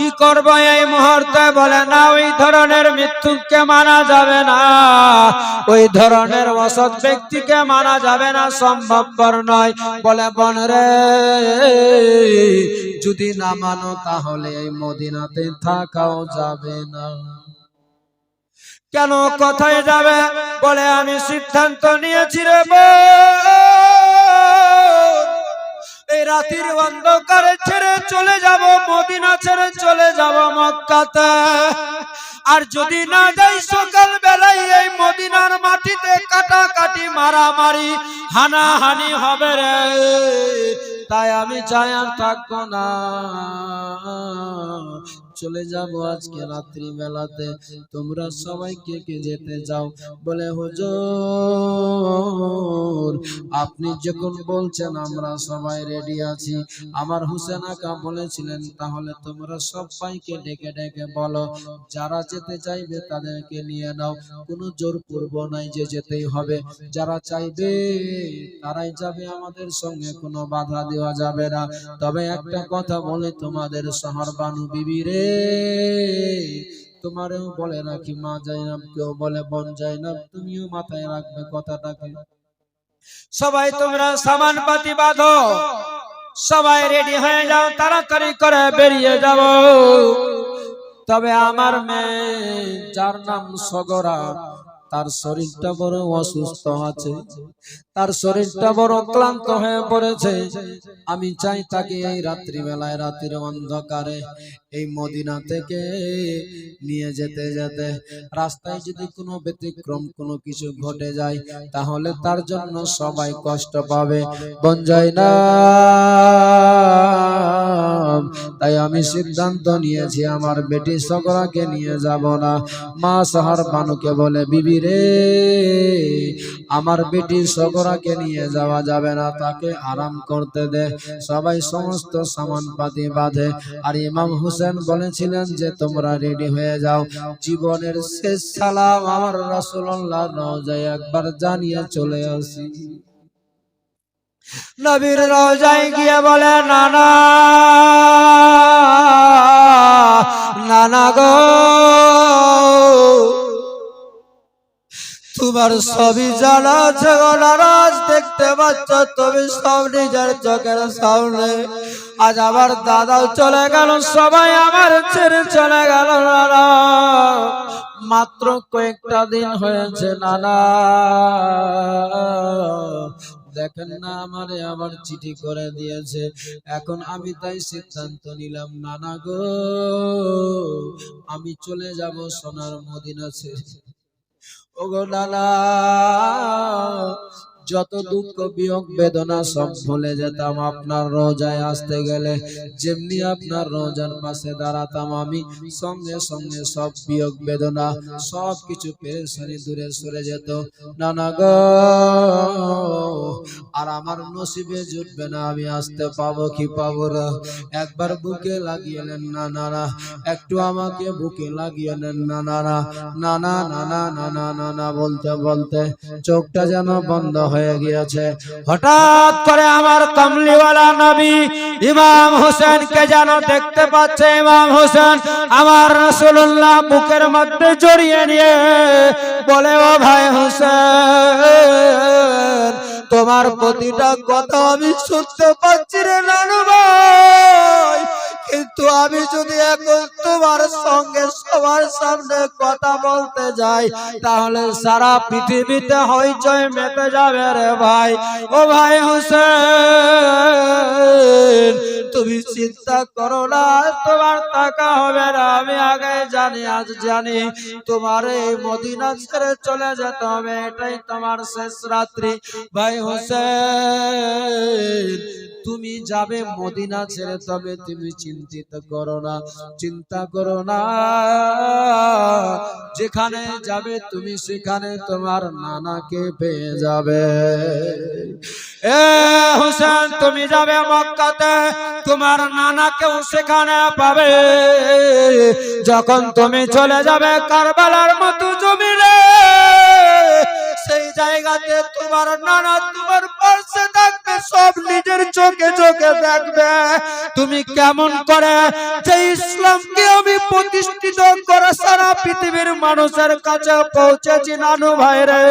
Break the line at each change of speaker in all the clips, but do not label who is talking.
কি করব এই মুহূর্তে? বলে, না, ওই ধরনের মৃত্যুকে মানা যাবে না। ওই ধরনের অসৎ ব্যক্তিকে মানা যাবে না, সম্ভবপর নয়। বলে, বন রে, যদি না মানো, তাহলে এই মদিনাতে থাকাও যাবে না। কেন কথায় যাবে? বলে, আমি সিদ্ধান্ত নিয়েছি রে। এই রাতের অন্ধকারে ছেড়ে চলে যাব, মদিনা ছেড়ে চলে যাব মক্কাতে। আর যদি না যাই সকাল বেলায় এই মদিনার মাটিতে কাটা কাটি মারামারি, হানাহানি হবে রে। তাই আমি চাই আর থাকব না। চলে যাব আজকে রাত্রি বেলাতে তোমরা সবাই কে কে যেতে যাও? বলে, হুজুর, আপনি যখন বলছেন, আমরা সবাই রেডি আছি। আমার হুসেন আকা বলেছিলেন, তাহলে তোমরা সবাইকে ডেকে ডেকে বলো, যারা যেতে চাইবে তাদেরকে নিয়ে নাও। কোনো জোর পূর্ব নাই যে যেতেই হবে। যারা চাইবে, তারাই যাবে আমাদের সঙ্গে। কোনো বাধা দেওয়া যাবে না। তবে একটা কথা বলে তোমাদের শহর বানু বিবি রে তোমারেও বলে রাখি, মা জাইনাব কেউ বলে, বন জাইনাব, তুমিও মাথায় রাখবে কথাটাকে। সবাই তোমরা সামান পাতি বাঁধো। সবাই রেডি হয়ে যাও, তাড়াতাড়ি করে বেরিয়ে যাব। তবে আমার মেয়ে, যার নাম সগরা তার শরীরটা বড় অসুস্থ আছে। তার শরীরটা বড় ক্লান্ত হয়ে পড়েছে। আমি চাই তাকে এই রাত্রিবেলায় রাতের অন্ধকারে এই মদিনা থেকে নিয়ে যেতে যেতে রাস্তায় যদি কোনো ব্যতিক্রম কোনো কিছু ঘটে যায়, তাহলে তার জন্য সবাই কষ্ট পাবে। বন যায় না। তাই আমি সিদ্ধান্ত নিয়েছি, আমার বেটি সকরাকে নিয়ে যাব না। মা সাহার বানুকে বলে, বিবি রে, আমার বেটি সকরাকে নিয়ে যাওয়া যাবে না, তাকে আরাম করতে দে। সবাই সমস্ত সামান পাতি বাঁধে। আর ইমাম হোসেন বলেছিলেন যে, তোমরা রেডি হয়ে যাও। জীবনের শেষ সালাম আমার রাসূলুল্লাহ রওজায় একবার জানিয়ে চলে আসি। নবীর রোজায় গিয়ে বলে, নানা নানা গো, তোমার সবই জানা আছে গো, নারাজ দেখতে পাচ্ছ তুমি সব নিজের চোখের সামনে। আজ আমার দাদাও চলে গেল, সবাই আমার ছেড়ে চলে গেল, নানা। মাত্র কয়েকটা দিন হয়েছে, নানা। দেখেন না, আমারে আবার চিঠি করে দিয়েছে। এখন আমি তাই সিদ্ধান্ত নিলাম, নানা গো, আমি চলে যাব সোনার মদিনা ছেড়ে ওগো নানা যত দুঃখ, বিয়োগ, বেদনা সব ভুলে যেতাম। আপনার রোজায় আসতে গেলে যেমনি আপনার রোজার পাশে দাঁড়াতাম আমি, সঙ্গে সঙ্গে সব বিয়োগ, বেদনা সব কিছু পেরেশানি দূরে সরে যেত। নানা গো, আর আমার নসিবে জুটবে না, আমি আসতে পাবো কি পাবো না। একবার বুকে লাগিয়ে নেন না নানা একটু আমাকে বুকে লাগিয়ে নেন না নানা নানা নানা নানা নানা বলতে বলতে, চোখটা যেন বন্ধ হয়ে গিয়েছে। হঠাৎ করে আমার কমলিওয়ালা নবী ইমাম হোসেন কে যেন দেখতে পাচ্ছে ইমাম হোসেন আমার রসুল্লাহ বুকের মধ্যে জড়িয়ে নিয়ে বলে, ও ভাই হোসেন, তোমার প্রতিটা কথা আমি শুনতে পাচ্ছি রে নানু কিন্তু আমি যদি এখন তোমার সঙ্গে সবার সামনে কথা বলতে যাই, তাহলে সারা পৃথিবীতে হইচই মেতে যাবে রে ভাই। ও ভাই হোসেন, তুমি চিন্তা করো না, তোমার টাকা হবে না, আমি আগে জানি, আজ জানি, তোমার এই মদিনা ছেড়ে চলে যেতে হবে, এটাই তোমার শেষ রাত্রি। ভাই হোসেন, তুমি যাবে মদিনা ছেড়ে, তবে তুমি চিন্তিত করো না, চিন্তা করো না। যেখানে যাবে তুমি সেখানে তোমার নানাকে পেয়ে যাবে। এ হোসেন, তুমি যাবে মক্কাতে, তোমার নানাকেও সেখানে পাবে। যখন তুমি চলে যাবে কারবালার মতো সেই জায়গাতে তোমার নানা তোমার পাশে থাকবে, সব নিজের চোখে চোখে দেখবে। তুমি কেমন করে যে ইসলামকে আমি প্রতিষ্ঠিত করে সারা পৃথিবীর মানুষের কাছে পৌঁছেছি নানু ভাইরে,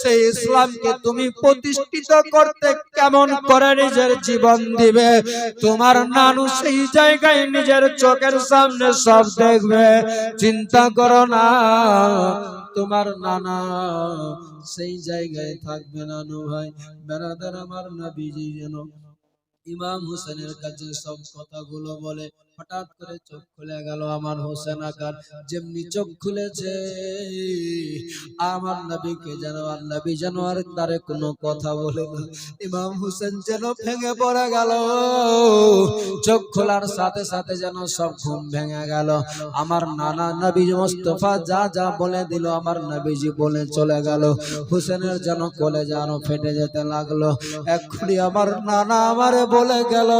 সেই ইসলামকে তুমি প্রতিষ্ঠিত করতে কেমন করে নিজের জীবন দিবে? তোমার নানু সেই জায়গায় নিজের চোখের সামনে সব দেখবে। চিন্তা করো না তোমার নানা, সেই জায়গায় থাকবে না নো ভাই। বেড়াদার আমার না বিজি যেন। ইমাম হোসেনের কাছে সব কথাগুলো বলে হঠাৎ করে চোখ খুলে গেল আমার হোসেন আকার। যেমনি চোখ খুলেছে, আমার নবীকে যেন আর নবী যেন আর তারে কোনো কথা বলে না। ইমাম হোসেন যেন ভেঙে পড়ে গেল, চোখ খোলার সাথে সাথে যেন সব ঘুম ভেঙে গেল। আমার নানা নবী মোস্তফা যা যা বলে দিল, আমার নবীজি বলে চলে গেল। হোসেনের যেন কোলে যেন ফেটে যেতে লাগল। এক্ষুনি আমার নানা আমারে বলে গেল,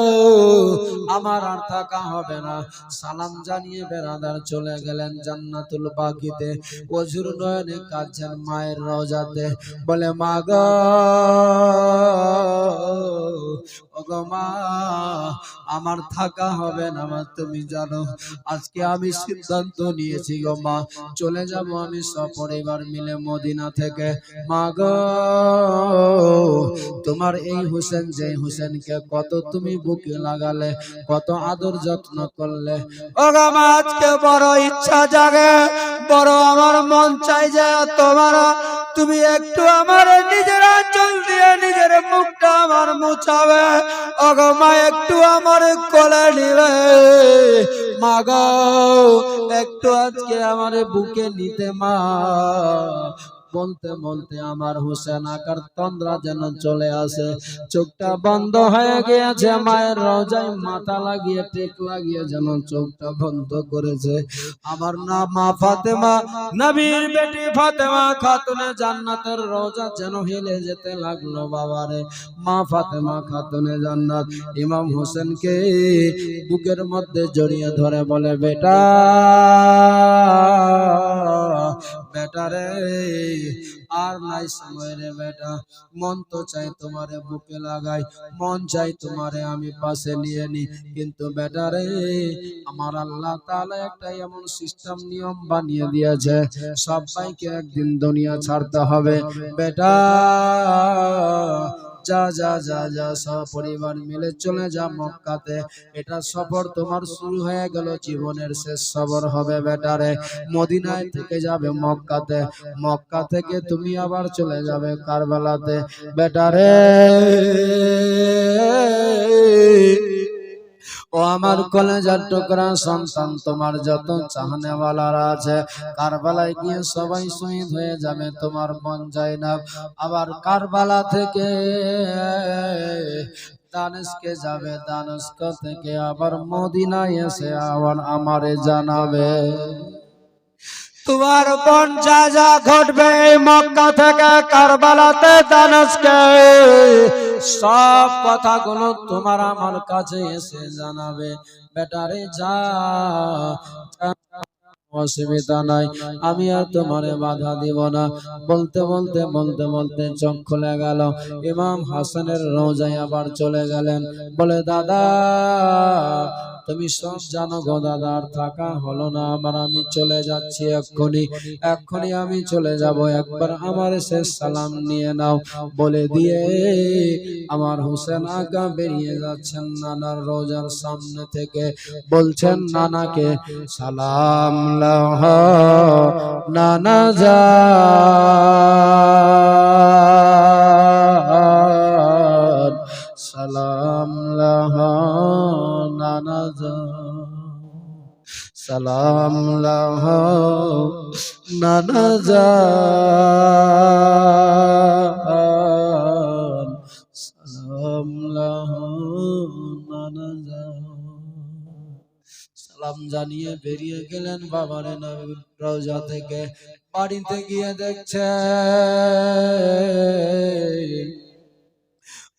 আমার আর থাকা না সালাম জানিয়ে বেড়াদার চলে গেলেন জান্নাতুল বাকিতে অজুর নয়নে কাঁদছেন মায়ের রজাতে বলে, মা গো ওগো মা, আমার থাকা হবে না মা, তুমি জানো, আজকে আমি সিদ্ধান্ত নিয়েছি গো মা, চলে যাব আমি সপরিবার মিলে মদিনা থেকে। মা গো, তোমার এই হোসেন, যে হোসেনকে কত তুমি বুকে লাগালে, কত আদর যত্ন করলে। ও গো মা, আজকে বড় ইচ্ছা জাগে, বড় আমার মন চাই যে তোমার, তুমি একটু আমার নিজের আঁচল দিয়ে নিজের মুখটা আমার মুছাবে। ওগো মা একটু আমার কোলে নিবে মাগাও একটু আজকে আমার বুকে নিতে মা। বলতে বলতে আমার হুসেন আকার তন্দ্রা যেন চলে আসে। চোখটা বন্ধ হয়ে গিয়েছে, মায়ের রোজায় মাথা লাগিয়ে টেক লাগিয়ে যেন চোখটা বন্ধ করেছে। আমার না মা ফাতেমা, নবীর বেটি ফাতেমা খাতুনে জান্নাতের রোজা যেন হেলে যেতে লাগল বাবারে। মা ফাতেমা খাতুনে জান্নাত, ইমাম হোসেনকে বুকের মধ্যে জড়িয়ে ধরে বলে, বেটা বেটা রে, আর নাই সময় রে বেটা। মন তো চাই তোমারে বুকে লাগাই, মন চাই তোমারে আমি পাশে নিয়ে নি কিন্তু বেটা রে, আমার আল্লাহ তাআলা একটা এমন সিস্টেম, নিয়ম বানিয়ে দিয়েছে। সবাইকে একদিন দুনিয়া ছাড়তে হবে। বেটা যা যা যা যা, সব পরিবার মিলে চলে যা মক্কাতে। এটা সফর তোমার শুরু হয়ে গেল, জীবনের শেষ সফর হবে বেটারে। মদিনায় থেকে যাবে মক্কাতে। মক্কা থেকে তুমি আবার চলে যাবে কারবালাতে। বেটারে। ও আমার কলেজার টুকরা সন্তান, তোমার যত চাহনেওয়ালারা আছে, কারবালায় গিয়ে সবাই শহীদ হয়ে যাবে, তোমার মন যায় না। আবার কারবালা থেকে দানসকে যাবে দানস্ক থেকে আবার মদিনায় এসে আবার আমারে জানাবে। তোমার বোন যা যা ঘটবে মক্কা থেকে কারবালাতে দানসকে সব কথাগুলো তোমার আমার কাছে এসে জানাবে। বেটারে যা অসুবিধা নাই, আমি আর তোমারে বাধা দিব না। বলতে বলতে বলতে বলতে চোখ খুলে গেল। ইমাম হাসানের রোজায় আবার চলে গেলেন। বলে, দাদা তুমি সব জানো গো দাদা, আর থাকা হলো না। আমার আমি চলে যাচ্ছি এক্ষুনি। এক্ষুনি আমি চলে যাব। একবার আমার শেষ সালাম নিয়ে নাও। বলে দিয়ে আমার হোসেন আগা বেরিয়ে যাচ্ছেন নানার রোজার সামনে থেকে। বলছেন, নানাকে সালাম লাহ নানা যা। সালাম লাহ নানা সালাম লাহ সালাম জানিয়ে বেরিয়ে গেলেন বাবার রোজা থেকে। বাড়িতে গিয়ে দেখছে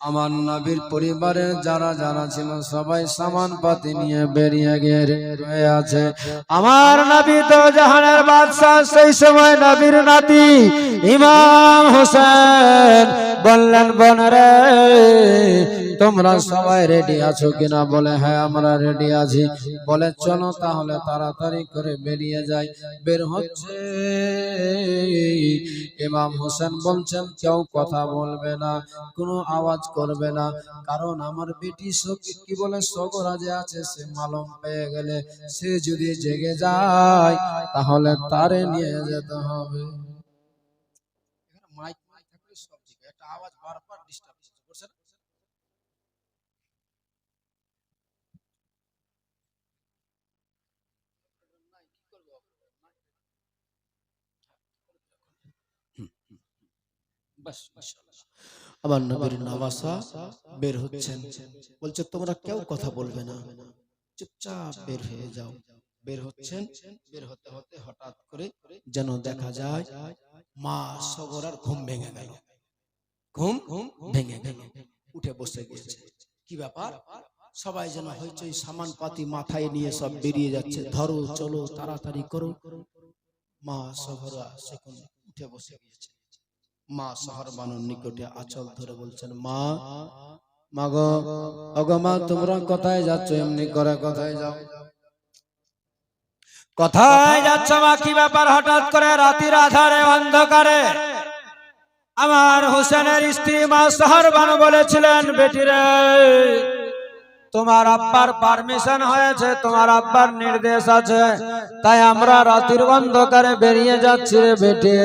আমার নবীর পরিবারে যারা যারা ছিল সবাই সামান পাতি নিয়ে বেরিয়ে গিয়ে আছে। আমার নবী তো জাহানের বাদশাহ, সেই সময় নবীর নাতি ইমাম হোসেন বললেন বনরে তোমরা সবাই রেডি আছো কিনা বলে হ্যাঁ আমরা রেডি আছি। বলে, চলো তাহলে তাড়াতাড়ি করে বেরিয়ে যাই। বের হচ্ছে। ইমাম হোসেন বলছেন, কেউ কথা বলবে না, কোনো আওয়াজ করবে না। কারণ আমার বেটি কি বলে সগরাজে আছে, সে মালম পেয়ে গেলে সে যদি জেগে যায়, তাহলে তারে নিয়ে যেতে হবে মাইক মাইক থাকলে সব ঠিক একটা আওয়াজ বারবার ডিস্টার্ব করছে না
আমার নবীর নওয়াসা বের হচ্ছেন। বলছে তোমরা কেউ কথা বলবে না। চুপচাপ বের হয়ে যাও। বের হচ্ছেন। বের হতে হতে হঠাৎ করে যেন দেখা যায় মা সগরার ঘুম ভেঙে গেল। ঘুম ঘুম ভেঙে গেল। উঠে বসে গিয়েছে। কি ব্যাপার? সবাই যেন হইচই সামান পাতি মাথায় নিয়ে সব বেরিয়ে যাচ্ছে। ধরো চলো তাড়াতাড়ি করো। মা সগরা সেখানে উঠে বসে গিয়েছে। মা শহর বানুর নিকটে আচল ধরে বলছেন, মা
মা গো মা, তোমরা কোথায় যাচ্ছ? এমনি করে কোথায় যাও? কোথায় যাচ্ছ মা? কি ব্যাপার? হঠাৎ করে রাতের আধারে অন্ধকারে আমার হোসেনের স্ত্রী মা শহর বানু বলেছিলেন বেটিরে তোমার আব্বার পারমিশন হয়েছে, তোমার আব্বার নির্দেশ আছে। তাই আমরা রাতের অন্ধকারে বেরিয়ে যাচ্ছি বেটে।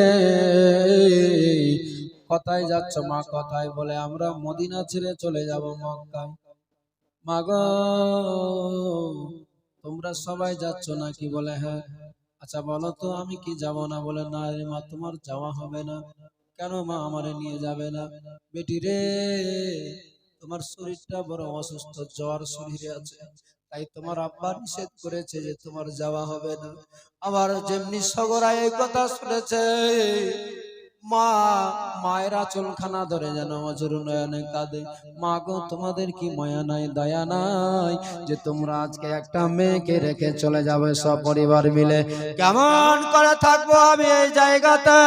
কোথায় যাচ্ছ মা? কোথায়? বলে আমরা মদিনা ছেড়ে চলে যাব মক্কায়। মা গো, তোমরা সবাই যাচ্ছ নাকি? বলে হ্যাঁ। আচ্ছা বলো তো, আমি কি যাব না? বলে, না রে মা, তোমার যাওয়া হবে না। কেন মা আমারে নিয়ে যাবে না? বেটি রে তোমার শরীরটা বড় অসুস্থ, জ্বর শরীরে আছে। তাই তোমার আব্বা নিষেধ করেছে যে তোমার যাওয়া হবে না। আবার যেমনি সগরায় কথা শুনেছে মা, মায়ের আচলখানা ধরে যেন অজর নয়নে কাঁদে। মা গো, তোমাদের কি মায়া নাই, দয়া নাই যে তোমরা আজকে একটা মেয়েকে রেখে চলে যাবে সব পরিবার মিলে? কেমন করে থাকব আমি এই জায়গাতে?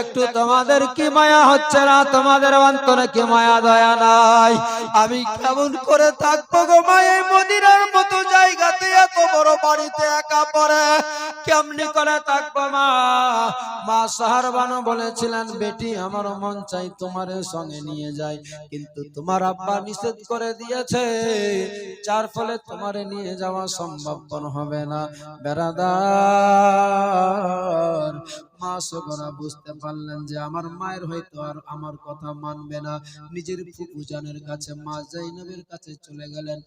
একটু তোমাদের কি মায়া হচ্ছে না? তোমাদের অন্তরে কি মায়া, দয়া নাই? আমি কেমন করে থাকব গো মা, এই বাড়িতে একা পড়ে, কেমনি করে থাকব মা? মা সাহারবানো বলেছিলেন, বেটি, আমার মন চাই তোমার সঙ্গে নিয়ে যাই। কিন্তু তোমার আব্বা নিষেধ করে দিয়েছে, যার ফলে তোমার নিয়ে যাওয়া সম্ভব হবে না। বেড়াদার মা সগরা বুঝতে পারলেন যে আমার মায়ের হয়তো আর আমার কথা মানবে না। নিজের ফুপুজানের কাছে, মা জাইনবের কাছে চলে গেলেন।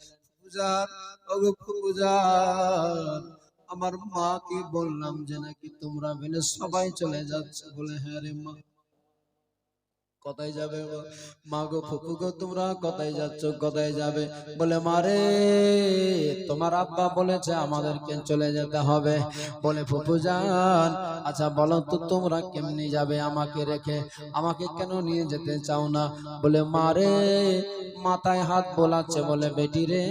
ফুপুজান ওগো ফুপুজান আমার মাকে বললাম যে নাকি তোমরা মিলে সবাই চলে যাচ্ছে। বলে হ্যাঁ রে মা। কোথায় যাবে মা গো ফুপু গো, তোমরা কোথায় যাচ্ছ? কোথায় যাবে? বলে মারে তোমার আব্বা বলেছে আমাদেরকে চলে যেতে হবে। বলে ফুপু যান আচ্ছা বলো তো তোমরা কেমনি যাবে আমাকে রেখে? আমাকে কেন নিয়ে যেতে চাও না? বলে মারে মাথায় হাত বোলাচ্ছে। বলে, বেটি রে,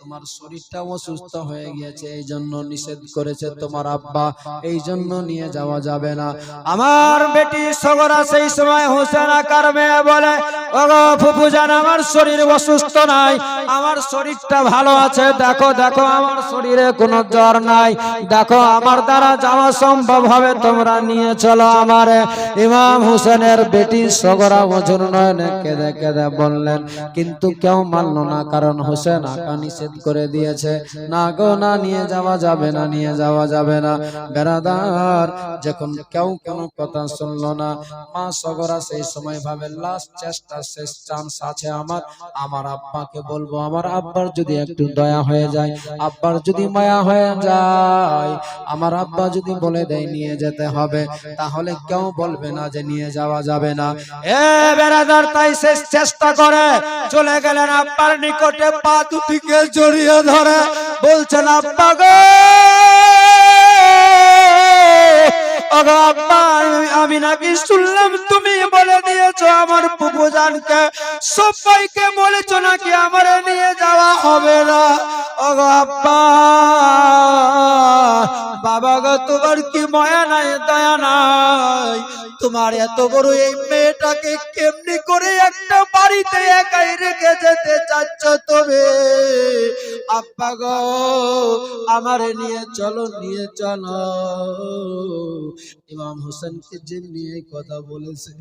তোমার শরীরটা অসুস্থ হয়ে গিয়েছে, এই জন্য নিষেধ করেছে তোমার আব্বা। এই জন্য নিয়ে যাওয়া যাবে না। আমার বেটি সগরা সেই সময় হোসেন আকার মেয়ে বলে, ওগো ফুপু জান, আমার শরীর অসুস্থ নাই, আমার শরীরটা ভালো আছে, দেখো দেখো, আমার শরীরে কোনো জ্বর নাই, দেখো, আমার দ্বারা যাওয়া সম্ভব হবে, তোমরা নিয়ে চলো আমার। ইমাম হোসেনের বেটি সগরা মজুর নয়নে কেঁদে কেঁদে বললেন, কিন্তু কেউ মানলো না, কারণ হোসেন আকা নিষেধ করে দিয়েছে। না গো, না, নিয়ে যাওয়া যাবে না, নিয়ে যাওয়া যাবে না। বেড়াদার, যখন কেউ কোনো কথা শুনলো না, মা সগরা সেই সময় ভাবে, লাস্ট চেষ্টা, শেষ চান্স আছে আমার। আমার আব্বাকে বলব, আমার আব্বার যদি একটু দয়া হয়ে যায়, আব্বার যদি মায়া হয়ে যায়, আমার আব্বা যদি বলে দেয় নিয়ে যেতে হবে, তাহলে কেউ বলবে না যে নিয়ে যাওয়া যাবে না। এ বেড়াদার, তাই শেষ চেষ্টা করে। চলে গেলেন আব্বার নিকটে, পা দুটিকে জড়িয়ে ধরে। বলছেন, আব্বা গো! আমি- নাকি শুনলাম তুমি বলে দিয়েছ আমার পুপুজানকে সবাইকে বলেছ নাকি আমার নিয়ে যাওয়া হবে না? আব্বা, বাবা গো, তোমার কি মায়া নাই, দয়া নাই? তোমার এত বড় এই মেয়েটাকে কেমনি করে একটা বাড়িতে একাই রেখে যেতে চাচ্ছ তবে আব্বা গো, আমার নিয়ে চলো নিয়ে চলো। ইমাম হোসেনকে যে নিয়ে কথা বলেছে।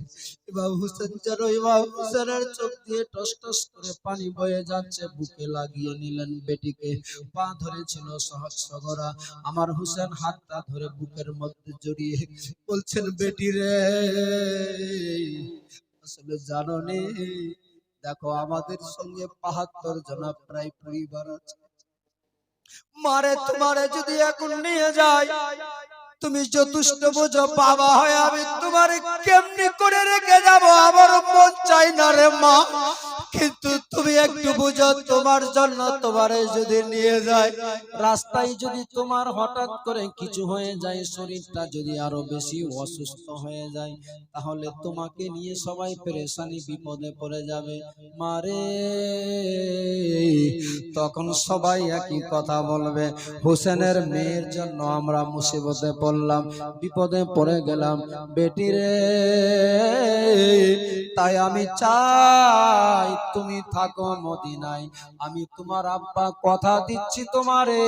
ইমাম হোসেন যেন ইমাম হোসেনের চোখ দিয়ে টস টস করে পানি বয়ে যাচ্ছে, বুকে লাগিয়ে নিলেন বেটিকে। পা ধরেছিল সহজ সগরা। আমার হোসেন হাতটা ধরে বুকের মধ্যে জড়িয়ে বলছেন, বেটি রে, আসলে জানো নে, দেখো আমাদের সঙ্গে বাহাত্তর জনা প্রায় পরিবার আছে। মারে তোমারে যদি এখন নিয়ে যায় তুমি যথেষ্ট বোঝো বাবা হয়, আমি তোমার কেমনি করে রেখে যাব? আমার মন চাই না রে মা। কিন্তু তুমি একটু বুঝো, তোমার জন্য তোমারে যদি নিয়ে যায়, রাস্তায় যদি তোমার হঠাৎ করে কিছু হয়ে যায়, শরীরটা যদি আরও বেশি অসুস্থ হয়ে যায়, তাহলে তোমাকে নিয়ে সবাই পেরেশানি বিপদে পড়ে যাবে। মারে তখন সবাই একই কথা বলবে, হোসেনের মেয়ের জন্য আমরা মুসিবতে পড়লাম, বিপদে পড়ে গেলাম। বেটি রে, তাই আমি চাই তুমি থাকো মদিনায়। আমি তোমার আব্বা, কথা দিচ্ছি তোমারে।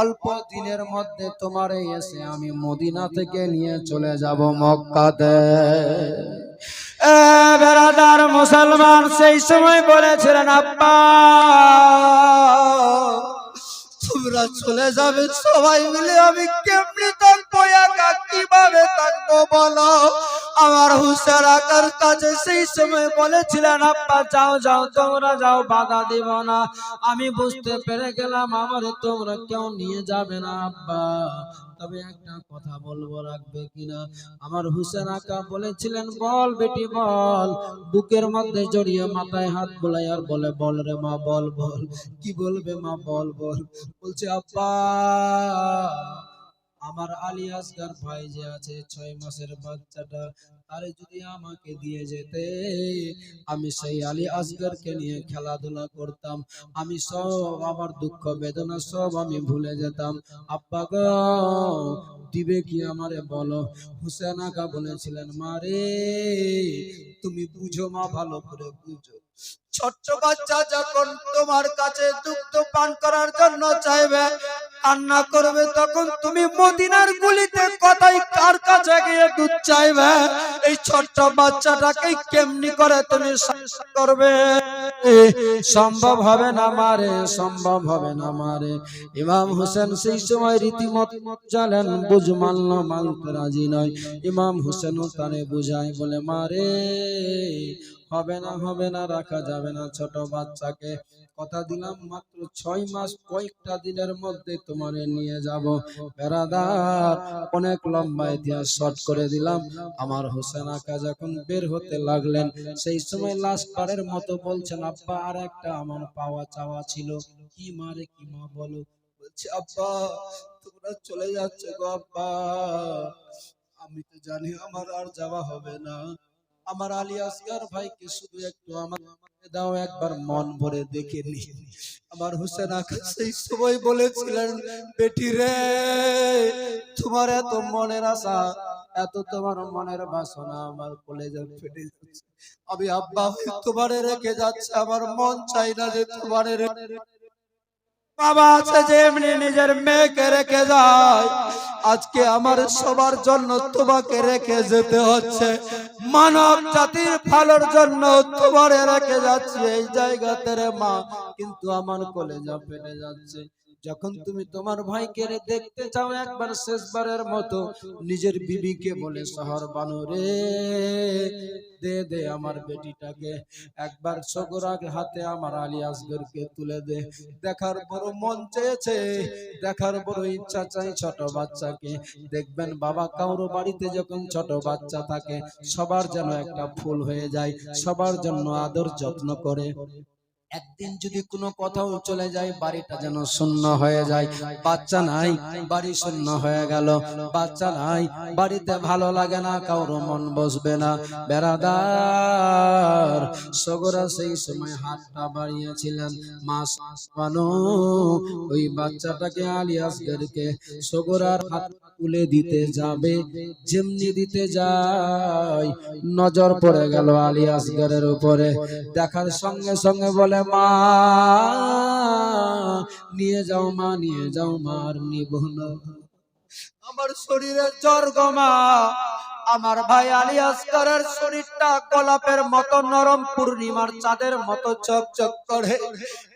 অল্প দিনের মধ্যে তোমারে এসে আমি মদিনা থেকে নিয়ে চলে যাব মক্কাতে। বেড়াদার মুসলমান, সেই সময় বলেছিলেন, আব্বা তোমরা চলে যাবে, সবাই মিলে আমি কেমনি থাকব একা কীভাবে থাকব বলো? আমার হুসেন আকার কাছে সেই সময় বলেছিলেন আপা যাও যাও, তোমরা যাও, বাধা দিব না। আমি বুঝতে পেরে গেলাম, আমার তোমরা কেউ নিয়ে যাবে না, আব্বা। তবে একটা কথা বলব রাখবে কিনা? আমার হুসেন আকা বলেছিলেন, বল বেটি, বল। বুকের মধ্যে জড়িয়ে মাথায় হাত বোলাই আর বলে, বল রে মা, বল বল। কি বলবে মা, বল বল? বলছে, আব্বা। আমার আলী আসগার ভাই যে আছে, ছয় মাসের বাচ্চাটা তারে যদি আমাকে দিয়ে যেতে, আমি সেই আলী আসগারকে নিয়ে খেলাধুলা করতাম। আমি সব আমার দুঃখ বেদনা সব আমি ভুলে যেতাম। আব্বা গো, দিবে কি আমারে বলো? হুসেন আকা বলেছিলেন মারে তুমি বুঝো মা, ভালো করে বুঝো। ছোট্ট বাচ্চা যখন তোমার কাছে দুগ্ধ পান করার জন্য চাইবে, কান্না করবে, তখন তুমি মদিনার গুলিতে কথাই কার কাছে গিয়ে দুধ চাইবে? এই ছোট্ট বাচ্চাটাকে কেমনি করে তুমি করবে? সম্ভব হবে না মারে সম্ভব হবে না মারে ইমাম হোসেন সেই সময় রীতিমত জানেন বুঝ মানল, মানতে রাজি নয়। ইমাম হোসেনও তারে বুঝায়, বলে মারে হবে না হবে না, রাখা যাবে না ছোট বাচ্চাকে। কথা দিলাম মাত্র ছয় মাস, কয়েকটা দিনের মধ্যে তোমারে নিয়ে যাব। বেড়াদার, অনেক লম্বা ইতিহাস শর্ট করে দিলাম। আমার হোসেন আকা যখন বের হতে লাগলেন, সেই সময় লাস্ট বারের মতো বলছেন, আব্বা, আর একটা আমার পাওয়া চাওয়া ছিল। কি মারে, কি মা, বলো। বলছে, আব্বা, তোমরা চলে যাচ্ছে গো, আব্বা। আমি তো জানি আমার আর যাওয়া হবে না। আমার আলী আসগার ভাইকে শুধু একটু আমার দাও, একবার মন ভরে দেখে নি। আমার হোসেন আকা সেই সময় বলেছিলেন, বেটি রে, তোমার এত মনের আশা, এত তোমার মনের বাসনা আমার কলেজে ফেটে যাচ্ছে। আমি আব্বা তোমারে রেখে যাচ্ছে, আমার মন চাই না যে তোমারে রে- বাবা আছে যে এমনি নিজের মেয়েকে রেখে যায়। আজকে আমার সবার জন্য তোমাকে রেখে যেতে হচ্ছে। মানব জাতির ভালোর জন্য তোমার রেখে যাচ্ছে এই জায়গাতে রে মা। কিন্তু আমার কলেজা ফেলে যাচ্ছে। যখন তুমি তোমার ভাইকে দেখতে চাও একবার শেষবারের মতো নিজের বিবিকে বলে শহর বানু রে দে দে আমার বেটিটাকে একবার সগরাগ হাতে আমার আলী আসগরকে তুলে দে দেখার বড় মন চেয়েছে দেখার বড় ইচ্ছা চাই ছোট বাচ্চাকে দেখবেন বাবা কাউরো বাড়িতে যখন ছোট বাচ্চা থাকে সবার যেন একটা ফুল হয়ে যায় সবার জন্য আদর যত্ন করে। একদিন যদি কোনো কোথাও চলে যায়, বাড়িটা যেন শূন্য হয়ে যায়। বাচ্চা নাই, বাড়ি শূন্য হয়ে গেল। বাচ্চা নাই, বাড়িতে ভালো লাগে না, কারও মন বসবে না। বেড়াদার, সগরা সেই সময় হাতটা বাড়িয়েছিলেন। মাস মানো ওই বাচ্চাটাকে আলিয়াসদেরকে সগরার হাত তুলে দিতে যাবে, যেমনি দিতে যায়। নজর পড়ে গেল আলিয়াসগরের উপরে। দেখার সঙ্গে সঙ্গে বলে মা। নিয়ে যাও মা, নিয়ে যাও আমার শরীরে জ্বর গো মা। আমার ভাই আলী আসগরের শরীরটা মতো, নরম পূর্ণিমার চাঁদের মতো করে।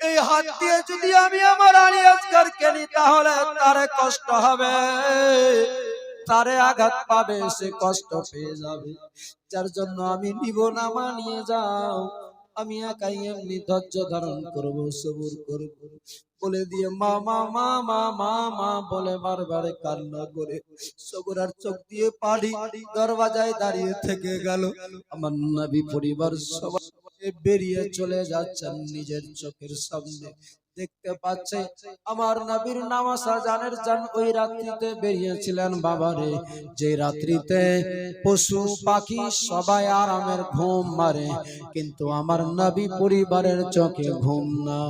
এই হাত দিয়ে যদি আমি আমার আলী আসগরকে কেনি তাহলে তারে কষ্ট হবে। তারে আঘাত পাবে, সে কষ্ট পেয়ে যাবে। যার জন্য আমি নিব না মানিয়ে যাও। আমি একাই এমনি ধৈর্য ধারণ করব, সবুর করব। বলে দিয়ে মা মা মা মা মা মা বলে বারবার কান্না করে। সবুরার চোখ দিয়ে পাড়ি দরওয়াজায় দাঁড়িয়ে থেকে গেল। আমার নাবি পরিবার সবাই বেরিয়ে চলে যাচ্ছেন নিজের চোখের সামনে। দেখতে পাচ্ছে, আমার নবীর নামা সাজানের জান ওই রাত্রিতে বেরিয়েছিলেন বাবারে। যে রাত্রিতে পশু, পাখি সবাই আরামের ঘুম মারে, কিন্তু আমার নবী পরিবারের চোখে ঘুম না।